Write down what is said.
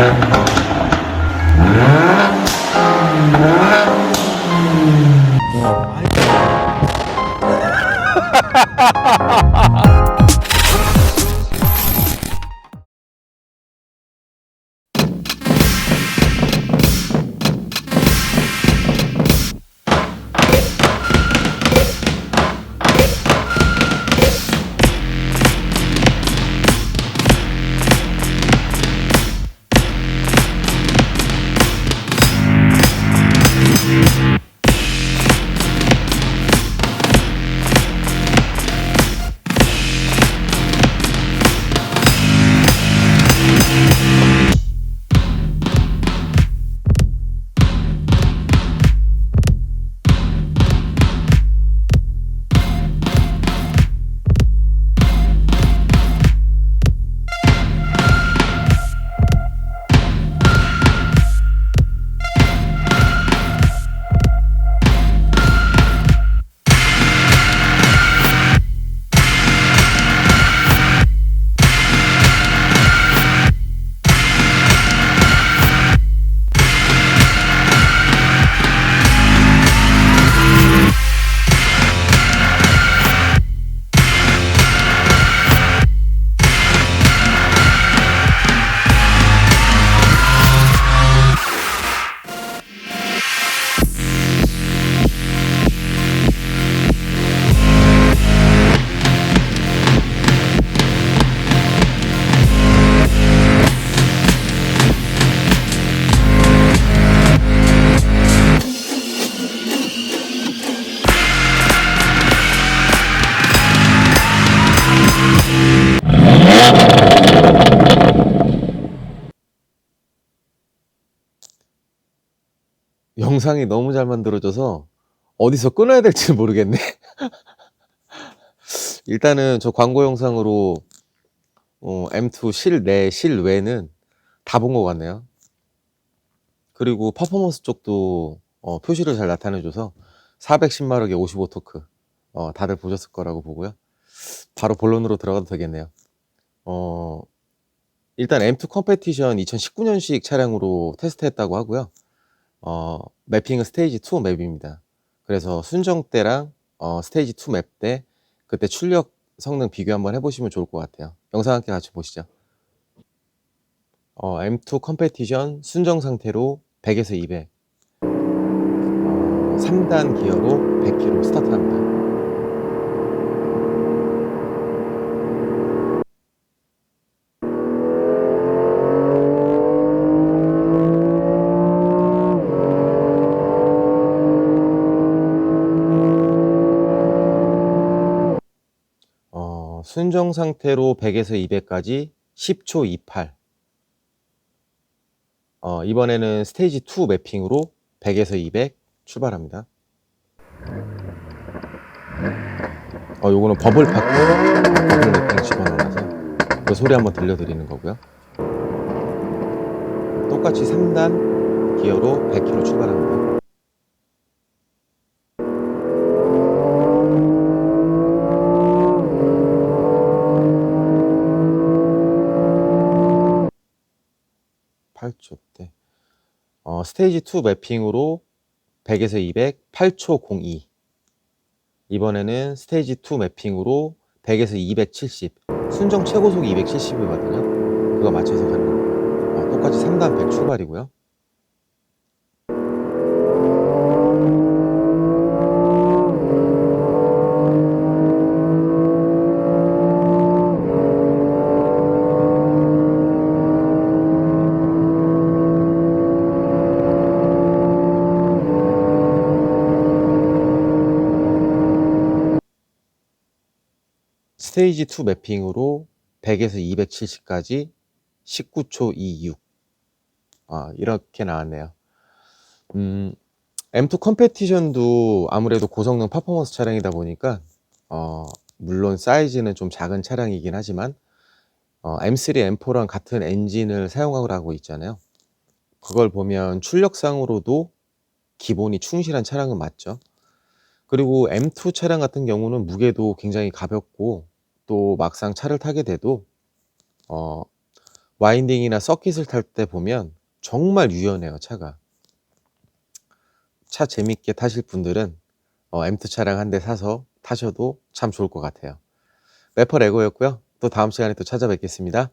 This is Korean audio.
ha ha ha 영상이 너무 잘 만들어져서 어디서 끊어야 될지 모르겠네. 일단은 저 광고 영상으로 어, M2 실내, 실외는 다 본 것 같네요. 그리고 퍼포먼스 쪽도 어, 표시를 잘 나타내줘서 410마력의 55토크 어, 다들 보셨을 거라고 보고요. 바로 본론으로 들어가도 되겠네요. 어, 일단 M2 컴페티션 2019년식 차량으로 테스트했다고 하고요. 어, 매핑은 스테이지 2 맵입니다. 그래서 순정 때랑 어, 스테이지 2 맵 때 그때 출력 성능 비교 한번 해보시면 좋을 것 같아요. 영상 함께 같이 보시죠. 어, M2 컴페티션 순정 상태로 100에서 200 어, 3단 기어로 100km 스타트합니다. 순정 상태로 100에서 200까지 10초 28. 어, 이번에는 스테이지 2 매핑으로 100에서 200 출발합니다. 어, 요거는 버블 파크, 버블 매핑 집어넣어서 그 소리 한번 들려드리는 거고요. 똑같이 3단 기어로 100km 출발합니다. 팔초 때. 어, 스테이지 2 매핑으로 100에서 200, 8초 02. 이번에는 스테이지 2 매핑으로 100에서 270. 순정 최고속이 270이거든요. 그거 맞춰서 가는 겁니다. 어, 똑같이 3단 100 출발이고요. 스테이지 2 매핑으로 100에서 270까지 19초 26. 아, 이렇게 나왔네요. 음, M2 컴페티션도 아무래도 고성능 퍼포먼스 차량이다 보니까, 어, 물론 사이즈는 좀 작은 차량이긴 하지만, 어, M3, M4랑 같은 엔진을 사용하고 있잖아요. 그걸 보면 출력상으로도 기본이 충실한 차량은 맞죠. 그리고 M2 차량 같은 경우는 무게도 굉장히 가볍고 또 막상 차를 타게 돼도 어 와인딩이나 서킷을 탈 때 보면 정말 유연해요, 차가. 차 재밌게 타실 분들은 어, M2 차량 한 대 사서 타셔도 참 좋을 것 같아요. 래퍼 레고였고요. 또 다음 시간에 또 찾아뵙겠습니다.